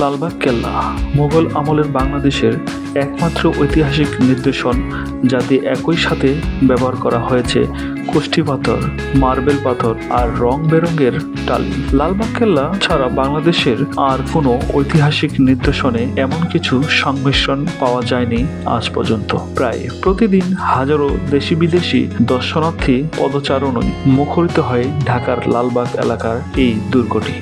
লালবাগ কেল্লা। মুঘল আমলের বাংলাদেশের একমাত্র ঐতিহাসিক নিদর্শন, যাতে একই সাথে ব্যবহার করা হয়েছে কুষ্টি পাথর, মার্বেল পাথর আর রং বেরঙের টালি। লালবাগ কেল্লা ছাড়া বাংলাদেশের আর কোনো ঐতিহাসিক নিদর্শনে এমন কিছু সংমিশ্রণ পাওয়া যায়নি আজ পর্যন্ত। প্রায় প্রতিদিন হাজারো দেশি বিদেশি দর্শনার্থী পদচারণই মুখরিত হয় ঢাকার লালবাগ এলাকার এই দুর্গটি।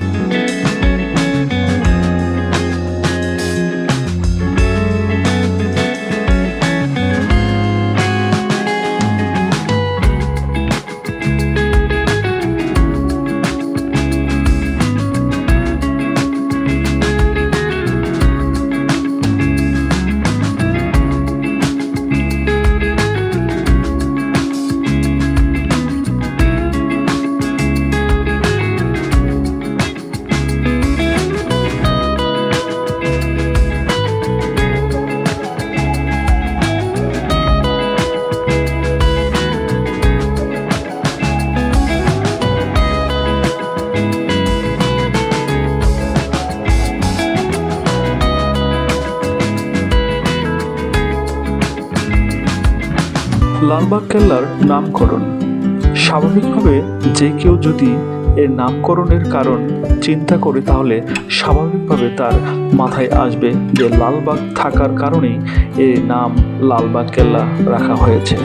লালবাগ কেল্লার নামকরণ। স্বাভাবিকভাবে যে কেউ যদি এর নামকরণের কারণ চিন্তা করে, তাহলে স্বাভাবিকভাবে তার মাথায় আসবে যে লালবাগ থাকার কারণেই এর নাম লালবাগ কেল্লা রাখা হয়েছে।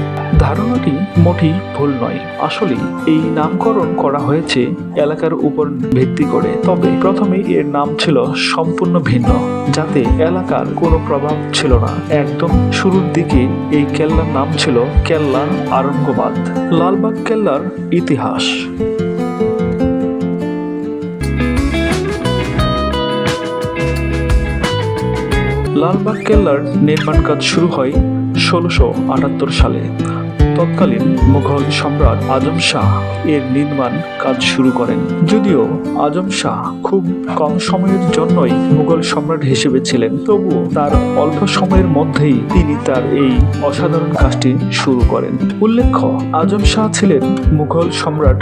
ধারণাটি মোটেই ভুল নয়। আসলে এই নামকরণ করা হয়েছে এলাকার উপর ভিত্তি করে। তবে প্রথমে এর নাম ছিল সম্পূর্ণ ভিন্ন, যাতে এলাকার কোনো প্রভাব ছিল না। একদম শুরুর দিকে এই কেল্লার নাম ছিল কেল্লা আরঙ্গবাদ, লালবাগ কেল্লার ইতিহাস। লালবাগ কেল্লার নির্মাণ কাজ শুরু হয় ষোলোশো আটাত্তর সালে। তৎকালীন মুঘল সম্রাট আজম শাহ এর নির্মাণ কাজ শুরু করেন। যদিও আজম শাহ খুব কম সময়ের জন্যই মুঘল সম্রাট হিসেবে ছিলেন, তবুও তার অল্প সময়ের মধ্যেই তিনি তার এই অসাধারণ কাজটি শুরু করেন। উল্লেখ্য, আজম শাহ ছিলেন মুঘল সম্রাট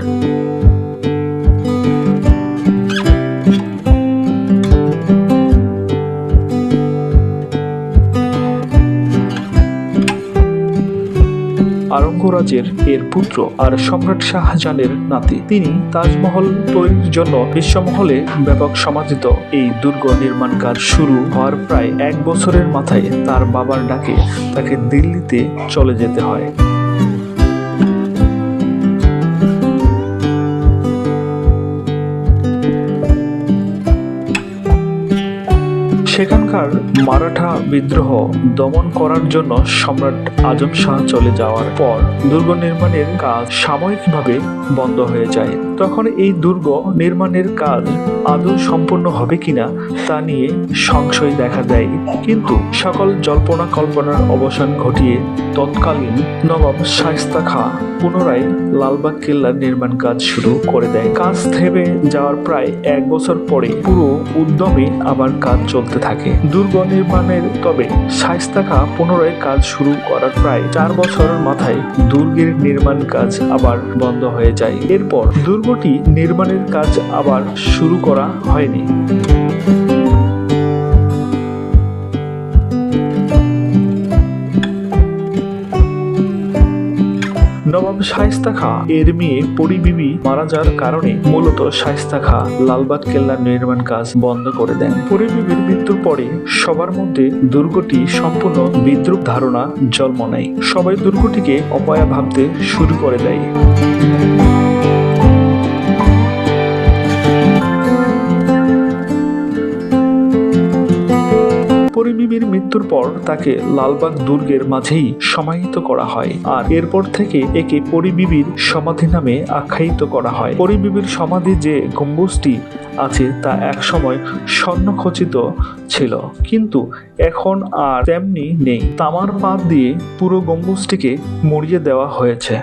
আরঙ্গরাজের এর পুত্র আর সম্রাট শাহজাহানের নাতি। তিনি তাজমহল তৈরির জন্য বিশ্বমহলে ব্যাপক সমাদৃত। এই দুর্গ নির্মাণ কাজ শুরু হওয়ার প্রায় এক বছরের মাথায় তার বাবার ডাকে তাকে দিল্লিতে চলে যেতে হয়। সেখানকার মারাঠা বিদ্রোহ দমন করার জন্য সম্রাট আজম শাহ চলে যাওয়ার পর দুর্গ নির্মাণের কাজ সাময়িকভাবে বন্ধ হয়ে যায়। তখন এই দুর্গ নির্মাণের কাজ আদৌ সম্পূর্ণ হবে কিনা তা নিয়ে সংশয় দেখা দেয়। কিন্তু সকল জল্পনা কল্পনার অবসান ঘটিয়ে তৎকালীন নবাব শায়স্তা খাঁ পুনরায় লালবাগ কেল্লার নির্মাণ কাজ শুরু করে দেয়। কাজ থেমে যাওয়ার প্রায় এক বছর পরে পুরো উদ্যমে আবার কাজ চলতে থাকে। দুর্গ নির্মাণের তবে শায়স্তা খাঁ পুনরায় কাজ শুরু করার প্রায় চার বছরের মাথায় দুর্গের নির্মাণ কাজ আবার বন্ধ হয়ে যায়। এরপর দুর্গটি নির্মাণের কাজ আবার শুরু করা হয়নি। শায়স্তা খা। এর মেয়ে পরিবিবি মারা যাওয়ার কারণে মূলত শায়স্তা খা লালবাগ কেল্লার নির্মাণ কাজ বন্ধ করে দেন। পরিবিবির মৃত্যুর পরে সবার মধ্যে দুর্গটি সম্পূর্ণ বিদ্রুপ ধারণা জন্ম নেয়। সবাই দুর্গটিকে অপায়া ভাবতে শুরু করে দেয়। পরিবিবির মৃত্যুর পর তাকে লালবাগ দুর্গের মাঝেই সমাহিত করা হয় আর এরপর থেকে একে পরিবিবির সমাধি নামে আখ্যায়িত করা হয়। পরিবিবির সমাধি যে গম্বুজটি আছে তা একসময় স্বর্ণখচিত ছিল, কিন্তু এখন আর তেমনি নেই। তামার পাত দিয়ে পুরো গম্বুজটিকে মুড়িয়ে দেওয়া হয়েছে।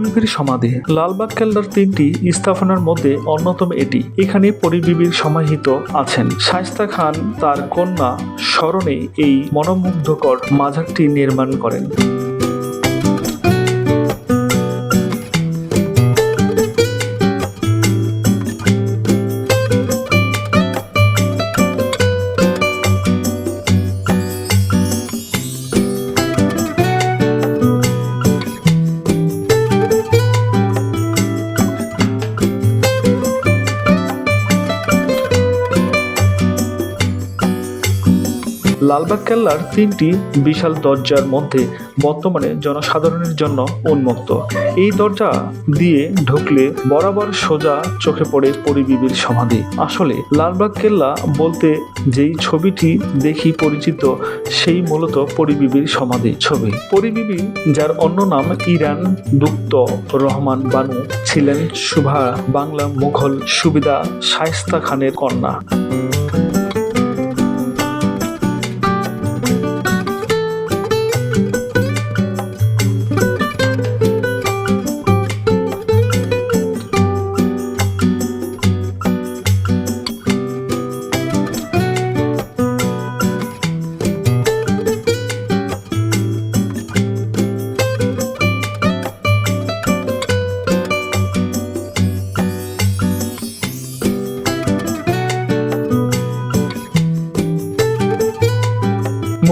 পরিবিবির সমাধি। লালবাগ কেল্লার তিনটি স্থাপনার মধ্যে অন্যতম এটি। এখানে পরিবিবির সমাহিত আছেন। শায়স্তা খান তার কন্যা স্মরণে এই মনোমুগ্ধকর মাজারটি নির্মাণ করেন। লালবাগ কেল্লার তিনটি বিশাল দরজার মধ্যে বর্তমানে জনসাধারণের জন্য উন্মুক্ত। এই দরজা দিয়ে ঢুকলে বরাবর সোজা চোখে পড়ে পরিবিবির সমাধি। আসলে লালবাগ কেল্লা বলতে যেই ছবিটি দেখি পরিচিত, সেই মূলত পরিবিবির সমাধি ছবি। পরিবিবি, যার অন্য নাম ইরান দুক্ত রহমান বানু, ছিলেন সুভা বাংলা মুঘল সুবিদা শায়স্তা খানের কন্যা।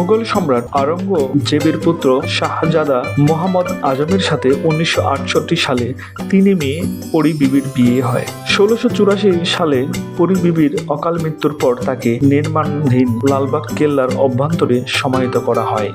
মুঘল সম্রাট আরঙ্গজেবের পুত্র শাহজাদা মোহাম্মদ আজমের সাথে উনিশশো আটষট্টি সালে তিনি মেয়ে পরিবিবির বিয়ে হয়। ষোলোশো সালে পরিবিবির অকাল মৃত্যুর পর তাকে নির্মাণধীন লালবাগ কেল্লার অভ্যন্তরে সমাহিত করা হয়।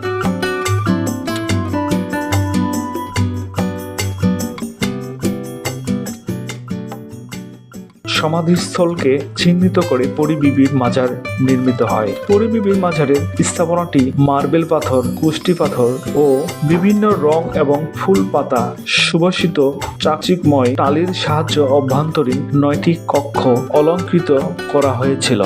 সমাধিস্থলকে চিহ্নিত করে পরিবিবির মাজার নির্মিত হয়। পরিবিবির মাজারের স্থাপনাটি মার্বেল পাথর, কুষ্টি পাথর ও বিভিন্ন রং এবং ফুল পাতা, সুবাসিত চাকচিকময় টালির সাহায্য অভ্যন্তরীণ নয়টি কক্ষ অলঙ্কৃত করা হয়েছিল।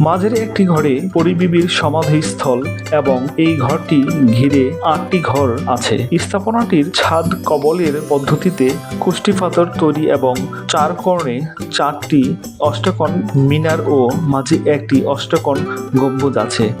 মাঝের একটি ঘরে পরিবিবির সমাধিস্থল এবং এই ঘরটি ঘিরে আটটি ঘর আছে। স্থাপনাটির ছাদ কবলের পদ্ধতিতে কুষ্টি পাথর তৈরি এবং চার কর্ণে চারটি অষ্টকোণ মিনার ও মাঝে একটি অষ্টকোণ গম্বুজ আছে।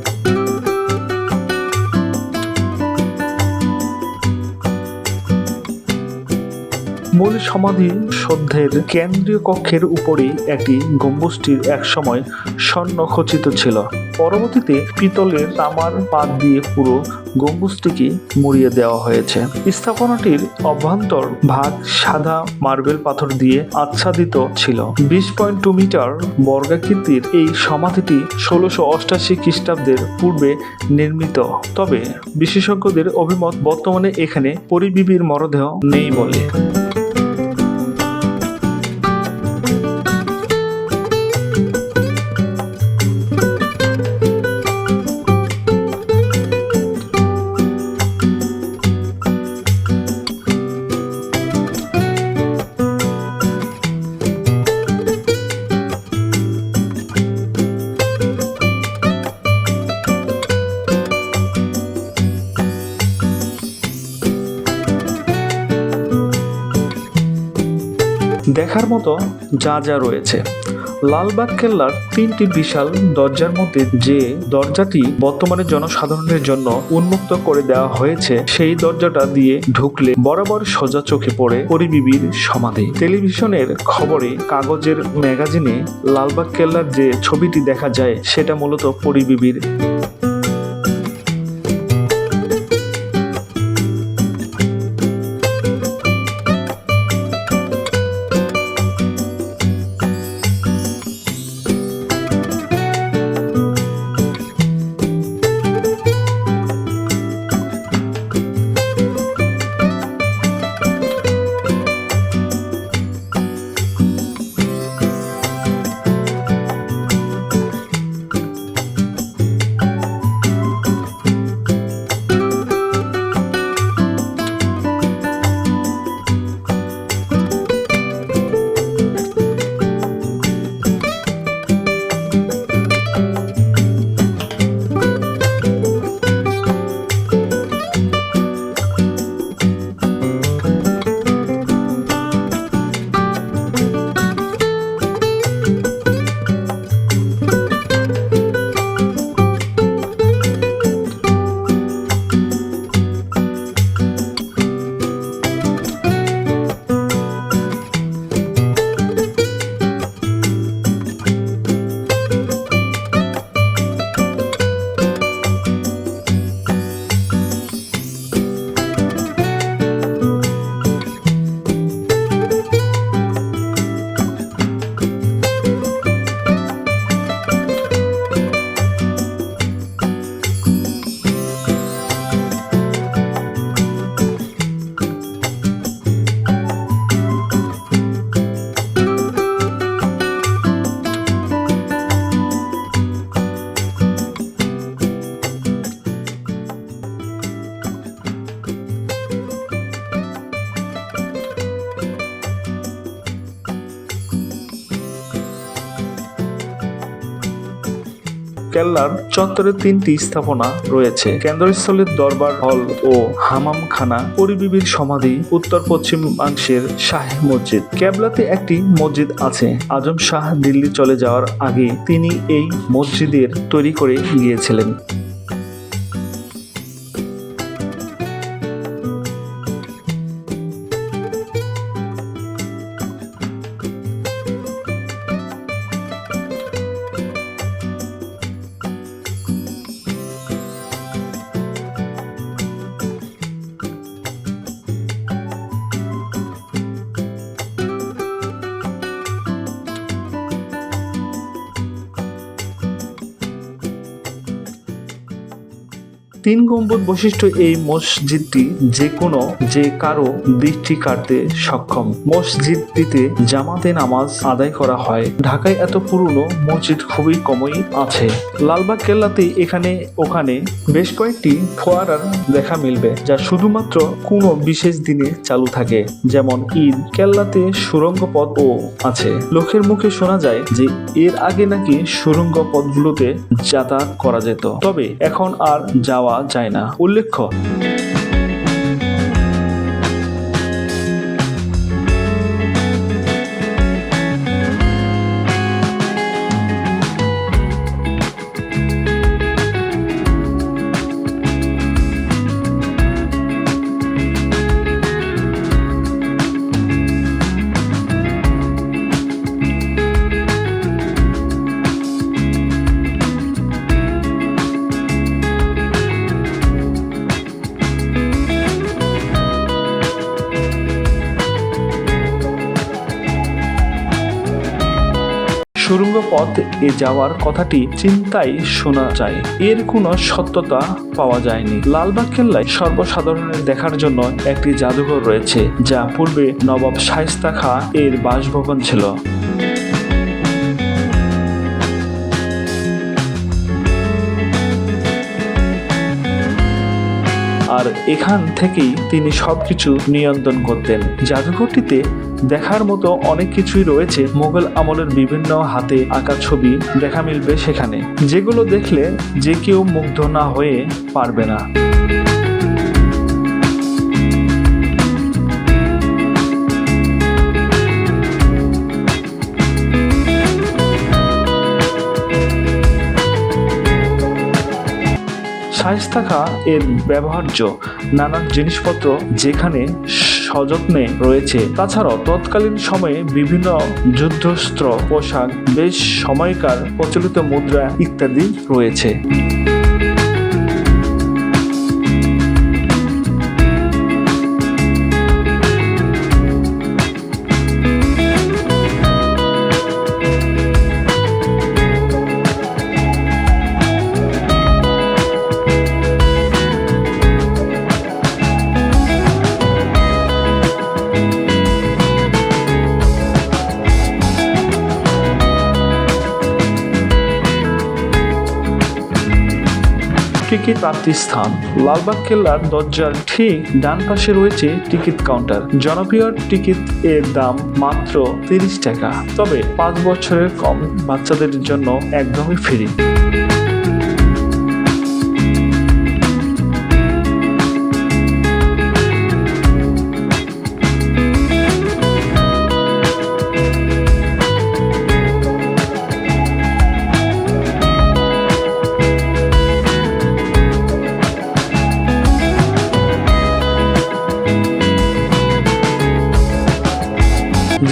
মূল সমাধি সদ্ধের কেন্দ্রীয় কক্ষের উপরেই একটি গম্বুজটির একসময় স্বর্ণ খচিত ছিল। পরবর্তীতে পিতলের তামার পাত দিয়ে পুরো গম্বুজটিকে মুড়িয়ে দেওয়া হয়েছে। স্থাপনাটির অভ্যন্তর ভাগ সাদা মার্বেল পাথর দিয়ে আচ্ছাদিত ছিল। বিশ পয়েন্ট টু মিটার বর্গাকৃতির এই সমাধিটি ষোলোশো অষ্টাশি খ্রিস্টাব্দের পূর্বে নির্মিত। তবে বিশেষজ্ঞদের অভিমত বর্তমানে এখানে পরিবিবির মরদেহ নেই বলে। দেখার মতো যা যা রয়েছে। লালবাগ কেল্লার তিনটি বিশাল দরজার মধ্যে যে দরজাটি বর্তমানে জনসাধারণের জন্য উন্মুক্ত করে দেওয়া হয়েছে, সেই দরজাটা দিয়ে ঢুকলে বরাবর সোজা চোখে পড়ে পরিবিবির সমাধি। টেলিভিশনের খবরে কাগজের ম্যাগাজিনে লালবাগ কেল্লার যে ছবিটি দেখা যায়, সেটা মূলত পরিবিবির কেল্লার চত্বরে তিনটি স্থাপনা রয়েছে। কেন্দ্রস্থলের দরবার হল ও হামামখানা, পরিবিবির সমাধি উত্তর পশ্চিম অংশের শাহী মসজিদ। কেবলাতে একটি মসজিদ আছে। আজম শাহ দিল্লি চলে যাওয়ার আগে তিনি এই মসজিদের তৈরি করে গিয়েছিলেন। তিন গম্বুজ বৈশিষ্ট্য এই মসজিদটি যে কোনো যে কারও দৃষ্টি কাটতে সক্ষম। মসজিদটিতে জামাতে নামাজ আদায় করা হয়। ঢাকায় এত পুরনো মসজিদ খুবই কমই আছে। লালবাগ কেল্লাতে এখানে, ওখানে বেশ কয়েকটি ফোয়ারার দেখা মিলবে, যা শুধুমাত্র কোনো বিশেষ দিনে চালু থাকে। যেমন ঈদ, কেল্লাতে সুরঙ্গ পথও আছে। লোকের মুখে শোনা যায় যে এর আগে নাকি সুরঙ্গ পথগুলোতে যাতায়াত করা যেত। তবে এখন আর যাওয়া যায় না উল্লেখ্য পথ এ যাওয়ার কথাটি চিন্তাই শোনা যায়। এর কোনো সত্যতা পাওয়া যায়নি। লালবাগ কেল্লায় সর্বসাধারণের দেখার জন্য একটি জাদুঘর রয়েছে, যা পূর্বে নবাব শায়েস্তা খা এর বাসভবন ছিল। আর এখান থেকেই তিনি সবকিছু নিয়ন্ত্রণ করতেন। জাদুঘরটিতে দেখার মতো অনেক কিছুই রয়েছে মোগল আমলের বিভিন্ন হাতে আঁকা ছবি দেখা মিলবে সেখানে, যেগুলো দেখলে যে কেউ মুগ্ধ না হয়ে পারবে না। শায়েস্তা খা এর ব্যবহার্য নানান জিনিসপত্র যেখানে সযত্নে রয়েছে। তাছাড়াও তৎকালীন সময়ে বিভিন্ন যুদ্ধস্ত্র, পোশাক, বেশ সময়কার প্রচলিত মুদ্রা ইত্যাদি রয়েছে। টিকিট প্রাপ্তি স্থান। লালবাগ কেল্লার দরজার ঠিক ডান পাশে রয়েছে টিকিট কাউন্টার। জনপ্রিয় টিকিট এর দাম মাত্র তিরিশ টাকা। তবে পাঁচ বছরের কম বাচ্চাদের জন্য একদমই ফ্রি।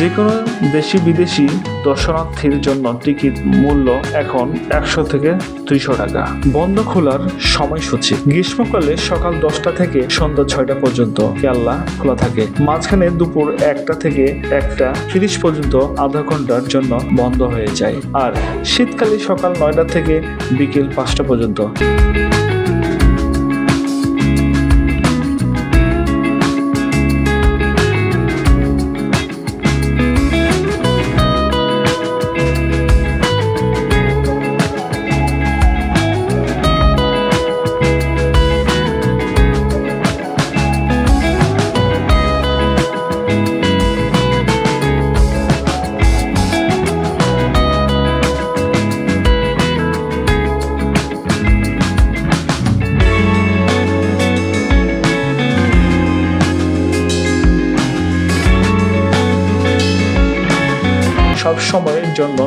যে কোনো দেশি বিদেশি দর্শনার্থীর জন্য টিকিট মূল্য এখন একশো থেকে দুইশো টাকা। বন্ধ খোলার সময়সূচি। গ্রীষ্মকালে সকাল দশটা থেকে সন্ধ্যা ছয়টা পর্যন্ত কেল্লা খোলা থাকে। মাঝখানে দুপুর একটা থেকে একটা তিরিশ পর্যন্ত আধা ঘণ্টার জন্য বন্ধ হয়ে যায়। আর শীতকালে সকাল নয়টা থেকে বিকেল পাঁচটা পর্যন্ত।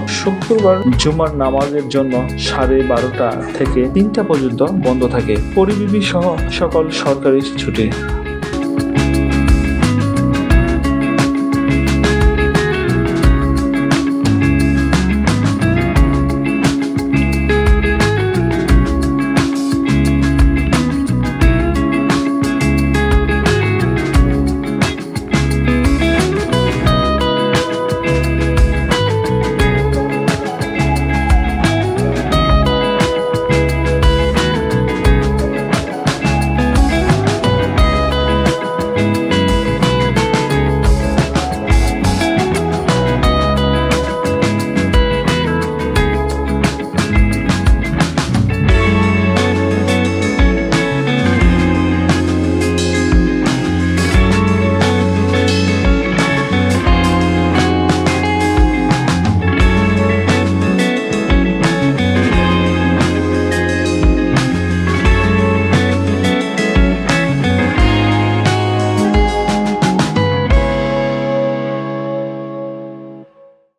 শুক্রবার জুমার নামাজের জন্য সাড়ে বারোটা থেকে তিনটা পর্যন্ত বন্ধ থাকে। পরিবিবি সহ সকল সরকারি ছুটি।